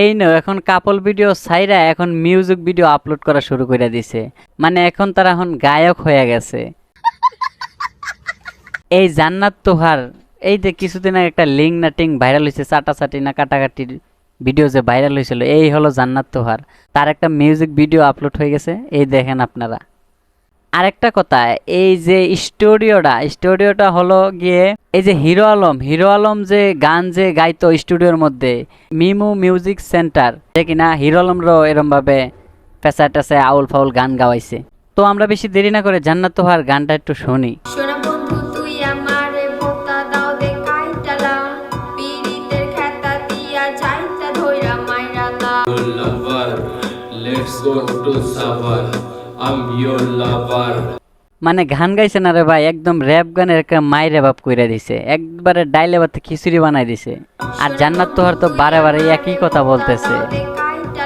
এই নো এখন couple video সাইরা এখন মিউজিক ভিডিও আপলোড করা শুরু করে দিছে। মানে এখন তারা এখন গায়ক হয়ে গেছে। এই জান্নাত তোহার, এই যে কিছুদিন আগে একটা লিঙ্ক না টিং ভাইরাল হয়েছে চাটাচাটি না কাটাকাটির ভিডিও যে ভাইরাল হয়েছিল এই হলো জান্নাত তোহার। তার একটা মিউজিক ভিডিও আপলোড হয়ে গেছে, এই দেখেন আপনারা। আরেকটা কথা এই যে স্টুডিওটা স্টুডিওটা হলো গিয়ে এই যে হিরো আলম হিরো আলম যে গান যে গাইতো স্টুডিওর মধ্যে মিমু মিউজিক সেন্টার যে কিনা হিরো আলমরও এরম ভাবে পেশা টেসে আউল ফাউল গান গাওয়াইছে তো আমরা বেশি দেরি না করে জান্নাত তোহার গানটা একটু শুনি. Let's go to summer. I'm your lover. মানে গান গাইছে না রে ভাই একদম র্যাপ গানের একটা মাইরে বাপ কইরা দিছে। একবারে ডাইলে বাতে খিচুড়ি বানাই দিছে। আর জান্নাত তোহার তো বারে বারে একই কথা বলতেছে।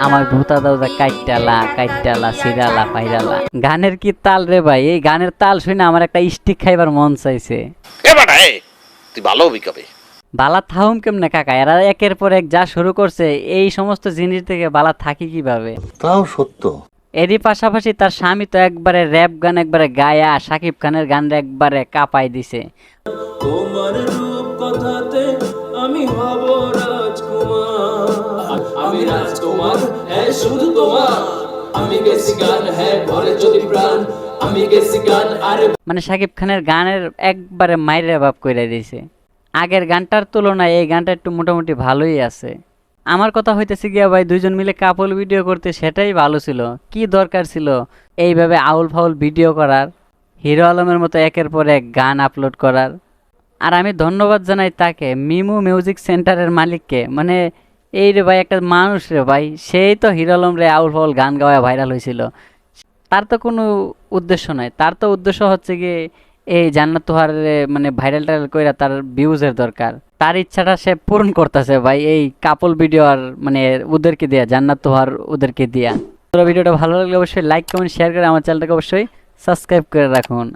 আমার ভূতা দাউদা কাইটালা কাইটালা সিরালা পাইরালা। গানের কি তাল রে ভাই? এই গানের তাল শুনে আমার একটা স্টিক খাইবার মন চাইছে। এ বাটা এ তুই ভালো হবি কবে বালা থাহুম কেমনে কাকা? এরা একের পর এক যা শুরু করছে এই সমস্ত জিনিস থেকে বালা থাকি কীভাবে? তাও সত্য। এরই পাশাপাশি তার স্বামী তো একবারে র্যাপ গান একবারে গায়া সাকিব খানের গান একবারে কাঁপাই দিছে। তোমার রূপ কথাতে আমি হব রাজকুমার। আমি রাজকুমার হ্যাঁ শুধু তোমার। আমি গেছি গান হ্যাঁ ভরে যদি প্রাণ। আমি গেছি গান আরে মানে সাকিব খানের গানের একবারে মাইরে বাপ করে দিয়েছে আগের গানটার তুলনায় এই গানটা একটু মোটামুটি ভালোই আছে। আমার কথা হইতেছে গিয়া ভাই, দুইজন মিলে কাপল ভিডিও করতে, সেটাই ভালো ছিল। কি দরকার ছিল? এইভাবে আউল ফাউল ভিডিও করার, হিরো আলমের মতো একের পর এক গান আপলোড করার। আর আমি ধন্যবাদ জানাই তাকে, মিমু মিউজিক সেন্টারের মালিককে। মানে এই রে ভাই, একটা মানুষ রে ভাই, সেই তো হিরো আলম রে আউল ফাউল গান গাওয়া ভাইরাল হয়েছিল। তার তো কোনো উদ্দেশ্য নাই। তার তো উদ্দেশ্য হচ্ছে গিয়ে এই জান্নাত তোহার মানে ভাইরাল টাইরাল কইরা তার ভিউজের দরকার। তার ইচ্ছাটা সে পূরণ করতেছে ভাই, এই কাপল ভিডিও আর মানে ওদেরকে দেয়া, জান্নাত তোহার ওদেরকে দিয়া। তোরা ভিডিওটা ভালো লাগলে অবশ্যই লাইক কমেন্ট শেয়ার করে আমার চ্যানেলটাকে অবশ্যই সাবস্ক্রাইব করে রাখুন।